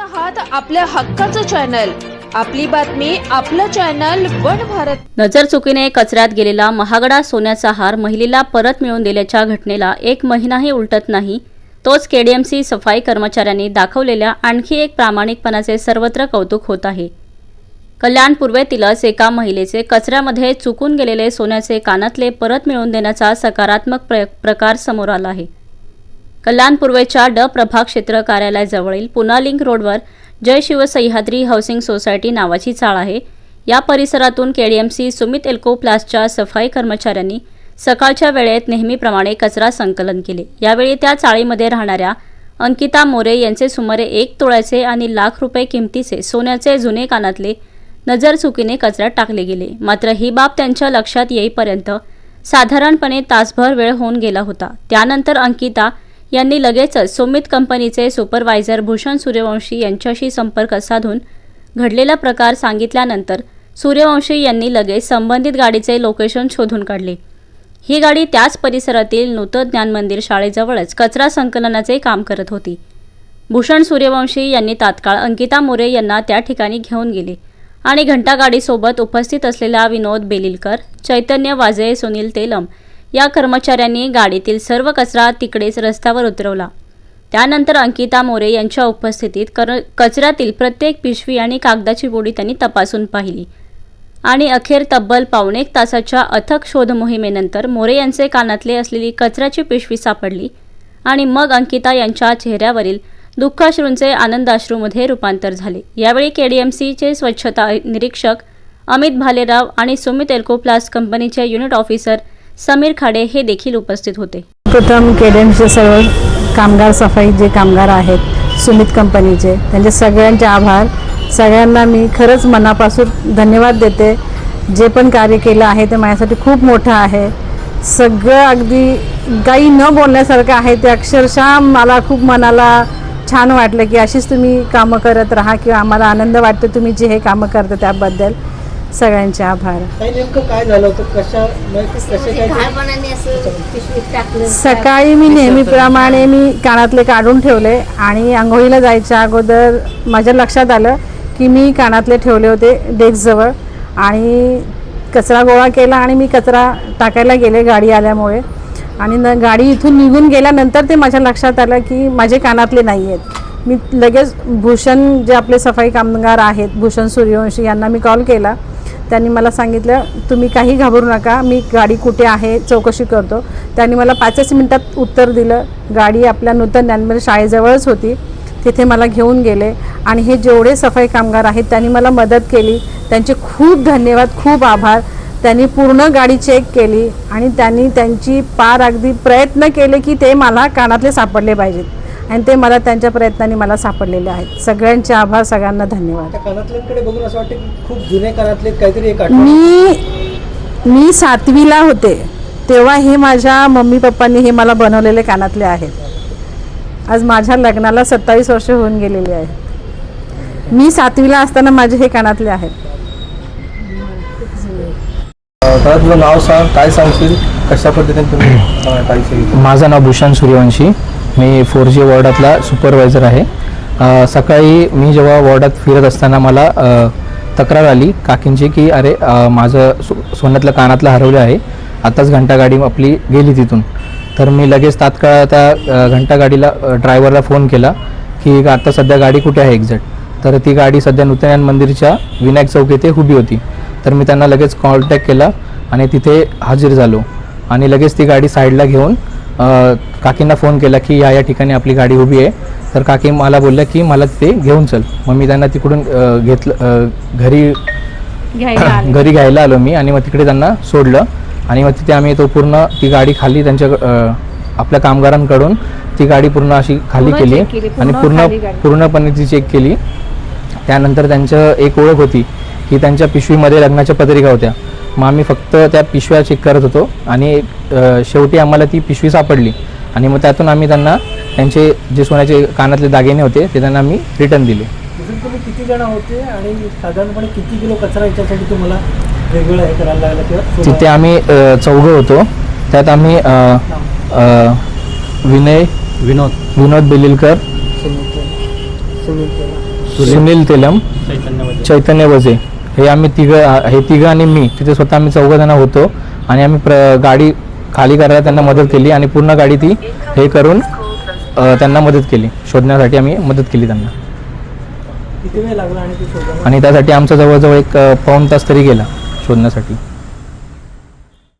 आहात आपल्या हक्काचं चॅनल. आपली बातमी आपलं चॅनल वन भारत. नजर चुकीने कचऱ्यात गेलेला महागडा सोन्याचा हार महिलेला परत मिळवून दिल्याच्या घटनेला एक महिनाही उलटत नाही. तोच केडीएमसी सफाई कर्मचाऱ्यांनी दाखवलेल्या आणखी एक प्रामाणिकपणाचे सर्वत्र कौतुक होत आहे. कल्याण पूर्वेतीलच एका महिलेचे कचऱ्यामध्ये चुकून गेलेले सोन्याचे कानातले परत मिळवून देण्याचा सकारात्मक प्र प्रकार समोर आला आहे. कल्याण पूर्वेच्या ड प्रभाग क्षेत्र कार्यालयाजवळील पुनालिंक रोडवर जय शिव सह्याद्री हाऊसिंग सोसायटी नावाची चाळ आहे. या परिसरातून केडीएमसी सुमित एल्को प्लासच्या सफाई कर्मचाऱ्यांनी सकाळच्या वेळेत नेहमीप्रमाणे कचरा संकलन केले. यावेळी त्या चाळीमध्ये राहणाऱ्या अंकिता मोरे यांचे सुमारे एक तोळ्याचे आणि लाख रुपये किमतीचे सोन्याचे जुने कानातले नजर चुकीने कचऱ्यात टाकले गेले. मात्र ही बाब त्यांच्या लक्षात येईपर्यंत साधारणपणे तासभर वेळ होऊन गेला होता. त्यानंतर अंकिता यांनी लगेचच सुमित कंपनीचे सुपरवायझर भूषण सूर्यवंशी यांच्याशी संपर्क साधून घडलेला प्रकार सांगितल्यानंतर सूर्यवंशी यांनी लगेच संबंधित गाडीचे लोकेशन शोधून काढले. ही गाडी त्याच परिसरातील नूतन ज्ञान मंदिर शाळेजवळच कचरा संकलनाचे काम करत होती. भूषण सूर्यवंशी यांनी तात्काळ अंकिता मोरे यांना त्या ठिकाणी घेऊन गेले आणि घंटागाडीसोबत उपस्थित असलेला विनोद बेलिलकर चैतन्य वाजे सुनील तेलम या कर्मचाऱ्यांनी गाडीतील सर्व कचरा तिकडेच रस्त्यावर उतरवला. त्यानंतर अंकिता मोरे यांच्या उपस्थितीत कर कचऱ्यातील प्रत्येक पिशवी आणि कागदाची बोडी त्यांनी तपासून पाहिली. आणि अखेर तब्बल पावणे एक तासाच्या अथक शोध मोहिमेनंतर मोरे यांचे कानातले असलेली कचऱ्याची पिशवी सापडली आणि मग अंकिता यांच्या चेहऱ्यावरील दुःखाश्रूंचे आनंदाश्रूमध्ये रूपांतर झाले. यावेळी के डी एम सीचे स्वच्छता निरीक्षक अमित भालेराव आणि सुमित एल्कोप्लास कंपनीचे युनिट ऑफिसर समीर खाडे हे देखील उपस्थित होते. प्रथम केडेमचे सर्व कामगार सफाई जे कामगार आहेत सुमित कंपनीचे त्यांचे सगळ्यांचे आभार. सगळ्यांना मी खरंच मनापासून धन्यवाद देते. जे पण कार्य केलं आहे ते माझ्यासाठी खूप मोठं आहे. सगळं अगदी काही न बोलण्यासारखं आहे ते अक्षरशः मला खूप मनाला छान वाटलं की अशीच तुम्ही कामं करत राहा किंवा आम्हाला आनंद वाटतो तुम्ही जे हे कामं करता त्याबद्दल. सगळ्यांचे आभार. काही नेमकं काय झालं होतं? कशा म्हणजे कसे काय टाकलं सकाळी मी नेहमीप्रमाणे मी कानातले काढून ठेवले आणि आंघोळीला जायच्या अगोदर माझ्या लक्षात आलं की मी कानातले ठेवले होते डेस्कजवळ आणि कचरा गोळा केला आणि मी कचरा टाकायला गेले गाडी आल्यामुळे. आणि न गाडी इथून निघून गेल्यानंतर ते माझ्या लक्षात आलं की माझे कानातले नाही आहेत. मी लगेच भूषण जे आपले सफाई कामगार आहेत भूषण सूर्यवंशी यांना मी कॉल केला. त्यांनी मला सांगितलं तुम्ही काही घाबरू नका मी गाडी कुठे आहे चौकशी करतो. त्यांनी मला पाचच मिनटात उत्तर दिलं गाडी आपल्या नूतन ज्ञानमंदिर शाळेजवळच होती तिथे मला घेऊन गेले आणि हे जेवढे सफाई कामगार आहेत त्यांनी मला मदत केली. त्यांचे खूप धन्यवाद खूप आभार. त्यांनी पूर्ण गाडी चेक केली आणि त्यांनी त्यांची पार अगदी प्रयत्न केले की ते मला कानातले सापडले पाहिजेत. आणि ते मला त्यांच्या प्रयत्नांनी मला सापडलेले आहेत. सगळ्यांचे आभार सगळ्यांना धन्यवाद. बघून असं वाटतं खूप जुने कानातले काहीतरी एक आठवण. मी मी सातवीला होते तेव्हा हे माझ्या मम्मी पप्पांनी हे मला बनवलेले कानातले आहेत. आज माझ्या लग्नाला सत्तावीस वर्ष होऊन गेलेली आहेत. मी सातवीला असताना माझे हे कानातले आहेत. तुझं नाव सांग काय सांगशील? कशा पद्धतीने तुम्ही माझं नाव भूषण सूर्यवंशी. मी फोर जी वॉर्डातला सुपरवायझर आहे. सकाळी मी जेव्हा वॉर्डात फिरत असताना मला तक्रार आली काकींची की अरे माझं सो सोन्यातलं कानातलं हरवलं आहे. आताच घंटा गाडी आपली गेली तिथून. तर मी लगेच तात्काळ त्या घंटागाडीला घंटा गाडीला ड्रायव्हरला फोन केला की आता सध्या गाडी कुठे आहे एक्झॅक्ट? तर ती गाडी सध्या नूतन मंदिरच्या विनायक चौक येथे उभी होती. तर मी त्यांना लगेच कॉन्टॅक्ट केला आणि तिथे हजर झालो. आणि लगेच ती गाडी साईडला घेऊन काकींना फोन केला की या या ठिकाणी आपली गाडी उभी आहे. तर काकी मला बोलल्या की मला तिथे घेऊन चल. मग मी त्यांना तिकडून घेतलं घरी घरी घ्यायला आलो मी आणि मग तिकडे त्यांना सोडलं. आणि मग तिथे आम्ही तो पूर्ण ती गाडी खाली त्यांच्या आपल्या कामगारांकडून ती गाडी पूर्ण अशी खाली केली आणि पूर्ण. पूर्णपणे ती चेक केली. त्यानंतर त्यांचं एक ओळख होती की त्यांच्या पिशवीमध्ये लग्नाच्या पत्रिका होत्या. मग आम्ही फक्त त्या पिशव्या चेक करत होतो आणि शेवटी आम्हाला ती पिशवी सापडली. आणि मग त्यातून आम्ही त्यांना त्यांचे जे सोन्याचे कानातले दागिने होते ते त्यांना आम्ही रिटर्न दिले. तुम्ही किती जण होते आणि साधारणपणे किती किलो कचरा याच्यासाठी तुम्हाला वेगवेगळं हे करायला लागलं किंवा तिथे आम्ही चौघं होतो. त्यात आम्ही विनय विनोद. विनोद बेलिलकर सुनील सुनील सुनील तेलम चैतन्य वजे. हे आम्ही तिघं हे तिघं आणि मी तिथे स्वतः आम्ही चौघ जण होतो आणि आम्ही प्र गाडी खाली करायला त्यांना मदत केली आणि पूर्ण गाडी ती हे करून त्यांना मदत केली. शोधण्यासाठी आम्ही मदत केली त्यांना. आणि त्यासाठी आमचा जवळजवळ एक अ, पाऊण तास तरी गेला शोधण्यासाठी.